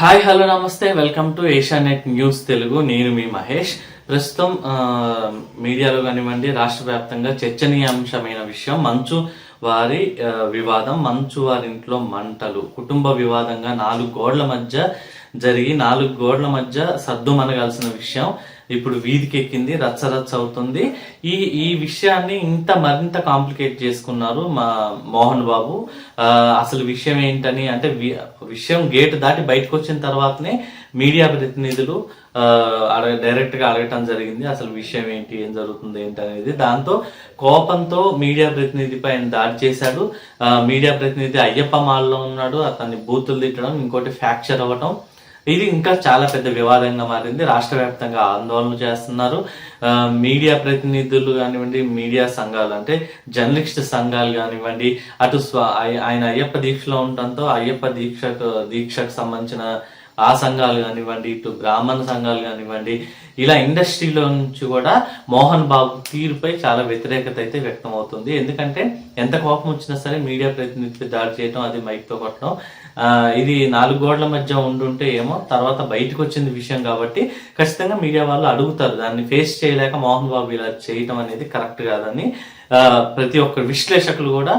Hi hello నమస్తే. Welcome to Asianet news Telugu. నేను మీ మహేష్. ప్రస్తుతం మీడియాలో కానివ్వండి రాష్ట్ర వ్యాప్తంగా చర్చనీయాంశమైన విషయం మంచు వారి వివాదం. మంచు వారి ఇంట్లో మంటలు. కుటుంబ వివాదంగా నాలుగు గోడల మధ్య జరిగి నాలుగు గోడల మధ్య సర్దుమనగాల్సిన విషయం. ఇప్పుడు వీధికి ఎక్కింది రచ్చ రచ్చ అవుతుంది. ఈ ఈ విషయాన్ని ఇంత మరింత కాంప్లికేట్ చేసుకున్నారు మా మోహన్ బాబు. అసలు విషయం ఏంటని అంటే వి- విషయం గేట్ దాటి బయటకు వచ్చిన తర్వాతనే మీడియా ప్రతినిధులు అడగ డైరెక్ట్గా అడగటం జరిగింది. అసలు విషయం ఏంటి ఏం జరుగుతుంది ఏంటి అనేది. దాంతో కోపంతో మీడియా ప్రతినిధిపై ఆయన దాడి చేశాడు. మీడియా ప్రతినిధి అయ్యప్ప మాల్లో ఉన్నాడు. అతన్ని బూతులు తిట్టడం ఇంకోటి ఫ్రాక్చర్ అవ్వటం. ఇది ఇంకా చాలా పెద్ద వివాదంగా మారింది. రాష్ట్ర వ్యాప్తంగా ఆందోళన చేస్తున్నారు. మీడియా ప్రతినిధులు కానివ్వండి మీడియా సంఘాలు అంటే జర్నలిస్ట్ సంఘాలు కానివ్వండి అటు స్వ ఆయన అయ్యప్ప దీక్షలో ఉండటంతో అయ్యప్ప దీక్షకు దీక్షకు సంబంధించిన ఆ సంఘాలు కానివ్వండి ఇటు బ్రాహ్మణ సంఘాలు కానివ్వండి ఇలా ఇండస్ట్రీలో నుంచి కూడా మోహన్ బాబు తీరుపై చాలా వ్యతిరేకత అయితే వ్యక్తం అవుతుంది ఎందుకంటే ఎంత కోపం వచ్చినా సరే మీడియా ప్రతినిధులు దాడి చేయడం అది మైక్తో కొట్టడం ఇది నాలుగు గోడల మధ్య ఉండుంటే ఏమో తర్వాత బయటకు వచ్చింది విషయం కాబట్టి ఖచ్చితంగా మీడియా వాళ్ళు అడుగుతారు. దాన్ని ఫేస్ చేయలేక మోహన్ బాబు ఇలా చేయటం అనేది కరెక్ట్ కాదని ప్రతి ఒక్క విశ్లేషకులు కూడా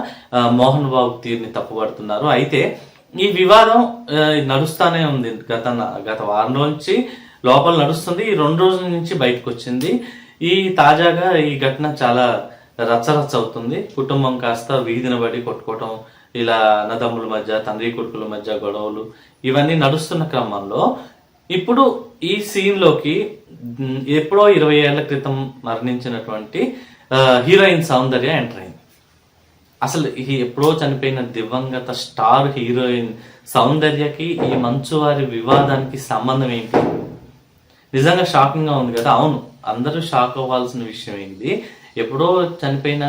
మోహన్ బాబు తీరుని తప్పుపడుతున్నారు. అయితే ఈ వివాదం నడుస్తానే ఉంది. గత గత వారం నుంచి లోపల నడుస్తుంది. ఈ రెండు రోజుల నుంచి బయటకు వచ్చింది. ఈ తాజాగా ఈ ఘటన చాలా రచ్చరచ్చ అవుతుంది. కుటుంబం కాస్త వీధిన పడి కొట్టుకోవటం ఇలా అన్నదమ్ముల మధ్య తండ్రి కొడుకుల మధ్య గొడవలు ఇవన్నీ నడుస్తున్న క్రమంలో ఇప్పుడు ఈ సీన్లోకి ఎప్పుడో ఇరవై ఏళ్ళ క్రితం మరణించినటువంటి హీరోయిన్ సౌందర్య ఎంటర్ అయింది. అసలు ఈ ఎప్పుడో చనిపోయిన దివంగత స్టార్ హీరోయిన్ సౌందర్యకి ఈ మంచువారి వివాదానికి సంబంధం ఏంటి? నిజంగా షాకింగ్గా ఉంది కదా? అవును అందరూ షాక్ అవ్వాల్సిన విషయం ఏంటి ఎప్పుడో చనిపోయిన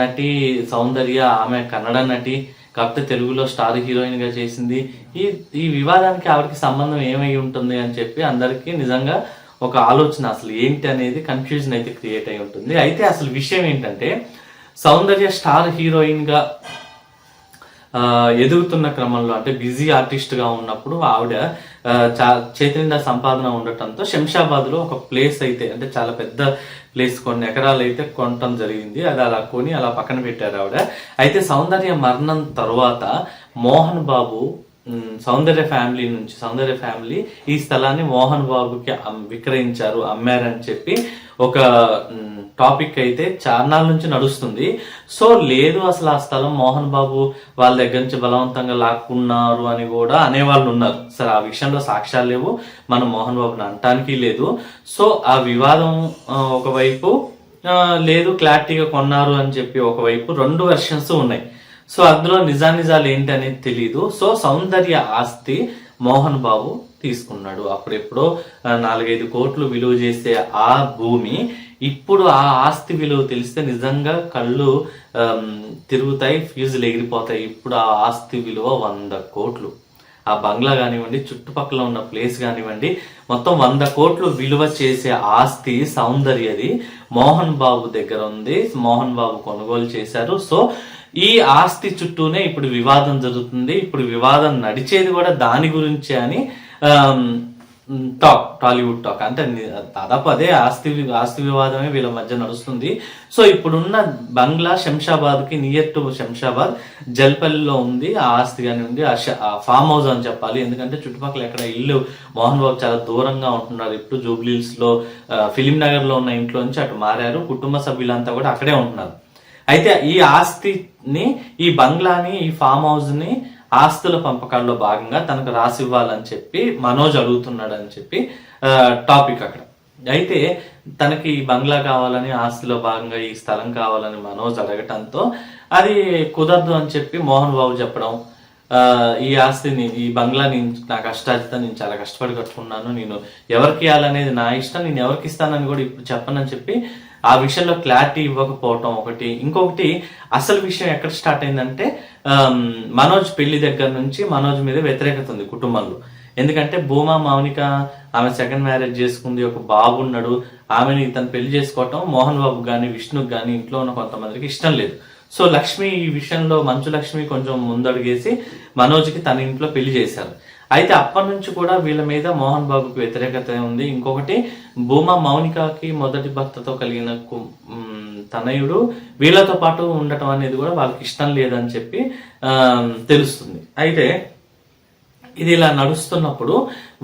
నటి సౌందర్య ఆమె కన్నడ నటి కాకపోతే తెలుగులో స్టార్ హీరోయిన్గా చేసింది. ఈ ఈ వివాదానికి ఆవిడకి సంబంధం ఏమై ఉంటుంది అని చెప్పి అందరికీ నిజంగా ఒక ఆలోచన అసలు ఏంటి అనేది కన్ఫ్యూజన్ అయితే క్రియేట్ అయి ఉంటుంది. అయితే అసలు విషయం ఏంటంటే సౌందర్య స్టార్ హీరోయిన్గా ఎదుగుతున్న క్రమంలో అంటే బిజీ ఆర్టిస్ట్గా ఉన్నప్పుడు ఆవిడ చా- చేతి సంపాదన ఉండటంతో శంషాబాద్లో ఒక ప్లేస్ అయితే అంటే చాలా పెద్ద ప్లేస్ కొన్ని ఎకరాలు అయితే కొనటం జరిగింది. అది అలా కొని అలా పక్కన పెట్టారు ఆవిడ. అయితే సౌందర్య మరణం తర్వాత మోహన్ బాబు సౌందర్య ఫ్యామిలీ నుంచి సౌందర్య ఫ్యామిలీ ఈ స్థలాన్ని మోహన్ బాబుకి విక్రయించారు అమ్మారని చెప్పి ఒక టాపిక్ అయితే చార్నాల నుంచి నడుస్తుంది. సో లేదు అసలు ఆ స్థలం మోహన్ బాబు వాళ్ళ దగ్గర నుంచి బలవంతంగా లాక్కున్నారు అని కూడా అనేవాళ్ళు ఉన్నారు. సరే ఆ విషయంలో సాక్ష్యాలు లేవు మనం మోహన్ బాబుని అంటానికి లేదు. సో ఆ వివాదం ఒకవైపు లేదు క్లారిటీగా కొన్నారు అని చెప్పి ఒకవైపు రెండు వెర్షన్స్ ఉన్నాయి. సో అందులో నిజానిజాలు ఏంటి అనేది తెలియదు సో సౌందర్య ఆస్తి మోహన్ బాబు తీసుకున్నాడు. అప్పుడెప్పుడో నాలుగైదు కోట్లు విలువ చేసే ఆ భూమి ఇప్పుడు ఆ ఆస్తి విలువ తెలిస్తే నిజంగా కళ్ళు తిరుగుతాయి ఫ్యూజులు ఎగిరిపోతాయి. ఇప్పుడు ఆ ఆస్తి విలువ వంద కోట్లు. ఆ బంగ్లా కానివ్వండి చుట్టుపక్కల ఉన్న ప్లేస్ కానివ్వండి మొత్తం వంద కోట్లు విలువ చేసే ఆస్తి సౌందర్యది మోహన్ బాబు దగ్గర ఉంది. మోహన్ బాబు కొనుగోలు చేశారు. సో ఈ ఆస్తి చుట్టూనే ఇప్పుడు వివాదం జరుగుతుంది. ఇప్పుడు వివాదం నడిచేది కూడా దాని గురించే అని టాక్ టాలీవుడ్ టాక్. అంటే దాదాపు అదే ఆస్తి ఆస్తి వివాదమే వీళ్ళ మధ్య నడుస్తుంది. సో ఇప్పుడున్న బంగ్లా శంషాబాద్కి నియర్ టు శంషాబాద్ జల్పల్లిలో ఉంది. ఆ ఆస్తి అని ఉంది. ఆ ఫామ్ హౌస్ అని చెప్పాలి. ఎందుకంటే చుట్టుపక్కల ఎక్కడ ఇల్లు మోహన్ బాబు చాలా దూరంగా ఉంటున్నారు. ఇప్పుడు జూబ్లీస్లో ఫిలిం నగర్లో ఉన్న ఇంట్లో నుంచి అటు మారారు. కుటుంబ సభ్యులంతా కూడా అక్కడే ఉంటున్నారు. అయితే ఈ ఆస్తిని ఈ బంగ్లాని ఈ ఫామ్ హౌస్ని ఆస్తుల పంపకాల్లో భాగంగా తనకు రాసి ఇవ్వాలని చెప్పి మనోజ్ అడుగుతున్నాడు అని చెప్పి టాపిక్ అక్కడ. అయితే తనకి ఈ బంగ్లా కావాలని ఆస్తిలో భాగంగా ఈ స్థలం కావాలని మనోజ్ అడగటంతో అది కుదరదు అని చెప్పి మోహన్ బాబు చెప్పడం ఈ ఆస్తిని ఈ బంగ్లా నేను నా కష్టార్జిత నేను చాలా కష్టపడి కట్టుకున్నాను. నేను ఎవరికి ఇవ్వాలనేది నా ఇష్టం నేను ఎవరికి ఇస్తానని కూడా ఇప్పుడు చెప్పనని చెప్పి ఆ విషయంలో క్లారిటీ ఇవ్వకపోవటం ఒకటి. ఇంకొకటి అసలు విషయం ఎక్కడ స్టార్ట్ అయిందంటే మనోజ్ పెళ్ళి దగ్గర నుంచి మనోజ్ మీద వ్యతిరేకత ఉంది కుటుంబంలో. ఎందుకంటే భూమా మౌనిక ఆమె సెకండ్ మ్యారేజ్ చేసుకుంది ఒక బాబు ఉన్నాడు. ఆమెని తను పెళ్ళి చేసుకోవటం మోహన్ బాబు కానీ విష్ణుకు కానీ ఇంట్లో ఉన్న కొంతమందికి ఇష్టం లేదు. సో లక్ష్మి ఈ విషయంలో మంచు లక్ష్మి కొంచెం ముందడుగేసి మనోజ్కి తన ఇంట్లో పెళ్ళి చేశారు. అయితే అప్పటి నుంచి కూడా వీళ్ళ మీద మోహన్ బాబుకి వ్యతిరేకత ఉంది. ఇంకొకటి భూమా మౌనికకి మొదటి భర్తతో కలిగిన తనయుడు వీళ్ళతో పాటు ఉండటం అనేది కూడా వాళ్ళకి ఇష్టం లేదని చెప్పి తెలుస్తుంది. అయితే ఇది ఇలా నడుస్తున్నప్పుడు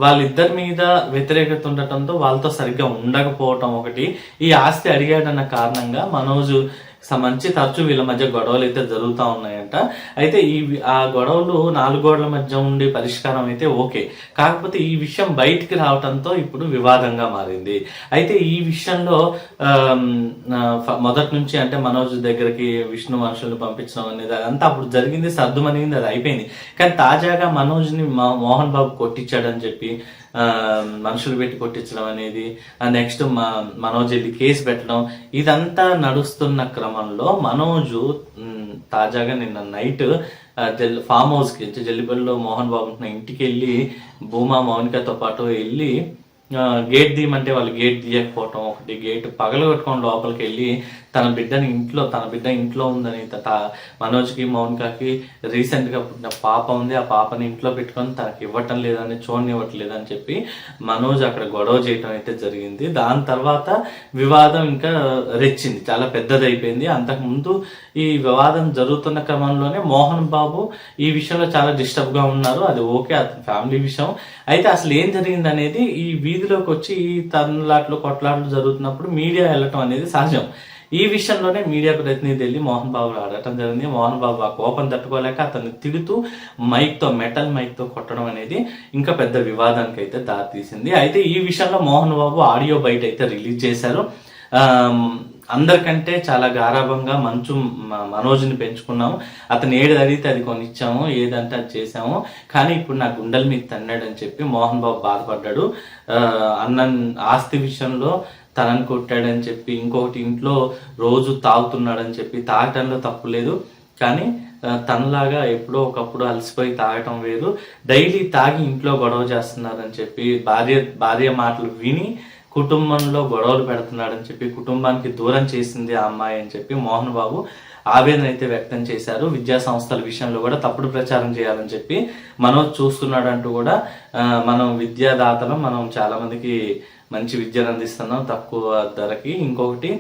వాళ్ళిద్దరి మీద వ్యతిరేకత ఉండటంతో వాళ్ళతో సరిగ్గా ఉండకపోవటం ఒకటి ఈ ఆస్తి అడిగాడన్న కారణంగా మనోజ్ సంబంధించి తరచూ వీళ్ళ మధ్య గొడవలు అయితే జరుగుతూ ఉన్నాయంట. అయితే ఈ ఆ గొడవలు నాలుగు గోడల మధ్య ఉండే పరిష్కారం అయితే ఓకే. కాకపోతే ఈ విషయం బయటికి రావటంతో ఇప్పుడు వివాదంగా మారింది. అయితే ఈ విషయంలో మొదటి నుంచి అంటే మనోజ్ దగ్గరికి విష్ణు మనుషుల్ని పంపించడం అనేది అదంతా అప్పుడు జరిగింది సర్దుమనింది అది అయిపోయింది. కానీ తాజాగా మనోజ్ని మా- మోహన్ బాబు కొట్టించాడని చెప్పి మనుషులు పెట్టి కొట్టించడం అనేది నెక్స్ట్ మా మనోజ్ వెళ్ళి కేసు పెట్టడం ఇదంతా నడుస్తున్న క్రమంలో మనోజు తాజాగా నిన్న నైట్ ఫామ్ హౌస్కి జల్లిపల్లిలో మోహన్ బాబు ఇంటికి వెళ్ళి భూమా మౌనికతో పాటు వెళ్ళి గేట్ తీయమంటే వాళ్ళు గేట్ తీయకపోవటం ఒకటి గేట్ పగలగొట్టుకొని లోపలికి వెళ్ళి తన బిడ్డని ఇంట్లో తన బిడ్డ ఇంట్లో ఉందని త- మనోజ్కి మౌనికకి రీసెంట్గా పుట్టిన పాప ఉంది. ఆ పాపని ఇంట్లో పెట్టుకొని తనకి ఇవ్వటం లేదని చూడనివ్వట్లేదని చెప్పి మనోజ్ అక్కడ గొడవ చేయటం అయితే జరిగింది. దాని తర్వాత వివాదం ఇంకా రెచ్చింది. చాలా పెద్దదైపోయింది. అంతకుముందు ఈ వివాదం జరుగుతున్న క్రమంలోనే మోహన్ బాబు ఈ విషయంలో చాలా డిస్టర్బ్గా ఉన్నారు. అది ఓకే అతని ఫ్యామిలీ విషయం. అయితే అసలు ఏం జరిగింది అనేది ఈ వీధిలోకి వచ్చి ఈ తన్నులాట్లు కొట్లాట్లు జరుగుతున్నప్పుడు మీడియా వెళ్ళటం అనేది సహజం. ఈ విషయంలోనే మీడియా ప్రతినిధి వెళ్ళి మోహన్ బాబు ఆడటం జరిగింది. మోహన్ బాబు ఆ కోపం తట్టుకోలేక అతన్ని తిడుతూ మైక్తో మెటల్ మైక్తో కొట్టడం అనేది ఇంకా పెద్ద వివాదానికి అయితే దారితీసింది. అయితే ఈ విషయంలో మోహన్ బాబు ఆడియో బయట అయితే రిలీజ్ చేశారు. అందరికంటే చాలా గారాభంగా మంచు మ- మనోజ్ని పెంచుకున్నాము. అతను ఏడు అడిగితే అది కొనిచ్చాము ఏదంటే అది చేసాము కానీ ఇప్పుడు నా గుండెల మీద తన్నాడు అని చెప్పి మోహన్ బాబు బాధపడ్డాడు. అన్నన్ అన్న ఆస్తి విషయంలో తనని కొట్టాడని చెప్పి ఇంకొకటి ఇంట్లో రోజు తాగుతున్నాడని చెప్పి తాగటంలో తప్పు లేదు. కానీ తనలాగా ఎప్పుడో ఒకప్పుడు అలసిపోయి తాగటం వేరు. డైలీ తాగి ఇంట్లో గొడవ చేస్తున్నారని చెప్పి భార్య భార్య మాటలు విని కుటుంబంలో గొడవలు పెడుతున్నాడని చెప్పి కుటుంబానికి దూరం చేసింది ఆ అమ్మాయి అని చెప్పి మోహన్ బాబు ఆవేదన అయితే వ్యక్తం చేశారు. విద్యా సంస్థల విషయంలో కూడా తప్పుడు ప్రచారం చేయాలని చెప్పి మనోజ్ చూస్తున్నాడంటూ కూడా మనం విద్యాదాతలు మనం చాలా మందికి మంచి విద్యను అందిస్తున్నాం తక్కువ ధరకి. ఇంకొకటి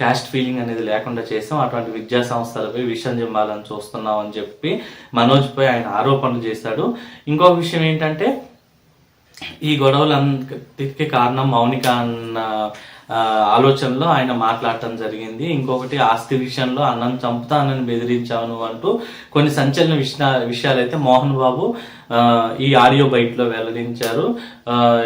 క్యాస్ట్ ఫీలింగ్ అనేది లేకుండా చేస్తాం అటువంటి విద్యా సంస్థలపై విషయం చెప్పాలని చూస్తున్నాం అని చెప్పి మనోజ్ పై ఆయన ఆరోపణలు చేశాడు. ఇంకొక విషయం ఏంటంటే ఈ గొడవలంతటికి కారణం మౌనిక అన్న ఆలోచనలో ఆయన మాట్లాడటం జరిగింది. ఇంకొకటి ఆస్తి విషయంలో అన్నం చంపుతానని బెదిరించాను అంటూ కొన్ని సంచలన విషయ విషయాలు అయితే మోహన్ బాబు ఈ ఆడియో బయటలో వెల్లడించారు.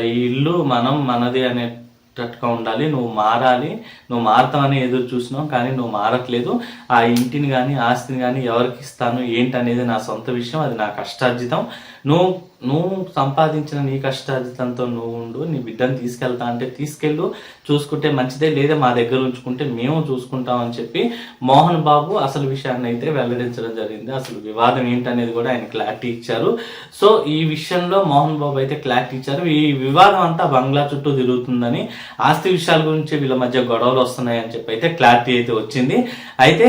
ఈ ఇల్లు మనం మనది అనే తట్టుగా ఉండాలి. నువ్వు మారాలి. నువ్వు మారుతావని ఎదురు చూసినావు కానీ నువ్వు మారట్లేదు. ఆ ఇంటిని కానీ ఆస్తిని కానీ ఎవరికి ఇస్తాను? ఏంటనేది నా సొంత విషయం. అది నా కష్టార్జితం. నువ్వు నువ్వు సంపాదించిన నీ కష్టార్జితంతో నువ్వు ఉండు నీ బిడ్డను తీసుకెళ్తా అంటే తీసుకెళ్ళు చూసుకుంటే మంచిదే లేదా మా దగ్గర ఉంచుకుంటే మేము చూసుకుంటాం అని చెప్పి మోహన్ బాబు అసలు విషయాన్ని అయితే వెల్లడించడం జరిగింది. అసలు వివాదం ఏంటనేది కూడా ఆయన క్లారిటీ ఇచ్చారు. సో ఈ విషయంలో మోహన్ బాబు అయితే క్లారిటీ ఇచ్చారు. ఈ వివాదం అంతా బంగ్లా చుట్టూ తిరుగుతుందని ఆస్తి విషయాల గురించి వీళ్ళ మధ్య గొడవలు వస్తున్నాయని చెప్పి అయితే క్లారిటీ అయితే వచ్చింది. అయితే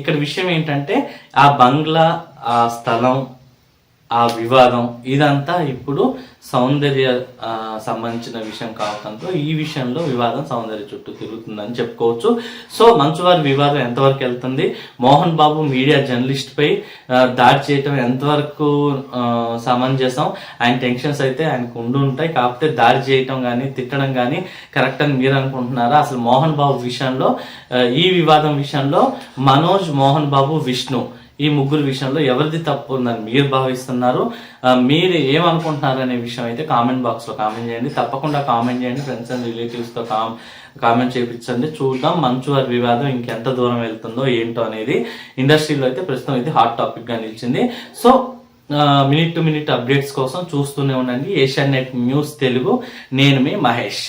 ఇక్కడ విషయం ఏంటంటే ఆ బంగ్లా ఆ స్థలం ఆ వివాదం ఇదంతా ఇప్పుడు సౌందర్య సంబంధించిన విషయం కావడంతో ఈ విషయంలో వివాదం సౌందర్య చుట్టూ తిరుగుతుందని చెప్పుకోవచ్చు. సో మంచువారి వివాదం ఎంతవరకు వెళ్తుంది? మోహన్ బాబు మీడియా జర్నలిస్ట్ పై దాడి చేయటం ఎంతవరకు సమంజసం? ఆయన టెన్షన్స్ అయితే ఆయనకు ఉండి ఉంటాయి. కాకపోతే దాడి చేయటం కానీ తిట్టడం కానీ కరెక్ట్ అని మీరు అనుకుంటున్నారా? అసలు మోహన్ బాబు విషయంలో ఈ వివాదం విషయంలో మనోజ్ మోహన్ బాబు విష్ణు ఈ ముగ్గురు విషయంలో ఎవరిది తప్పు ఉందని మీరు భావిస్తున్నారు? మీరు ఏమనుకుంటున్నారు అనే విషయం అయితే కామెంట్ బాక్స్లో కామెంట్ చేయండి. తప్పకుండా కామెంట్ చేయండి. ఫ్రెండ్స్ అండ్ రిలేటివ్స్తో కామ్ కామెంట్ చేయించండి చూద్దాం మంచు వారి వివాదం ఇంకెంత దూరం వెళ్తుందో ఏంటో అనేది ఇండస్ట్రీలో అయితే ప్రస్తుతం అయితే హాట్ టాపిక్గా నిలిచింది. So minute to minute updates కోసం చూస్తూనే ఉండండి. Asia net news Telugu. నేను మీ మహేష్.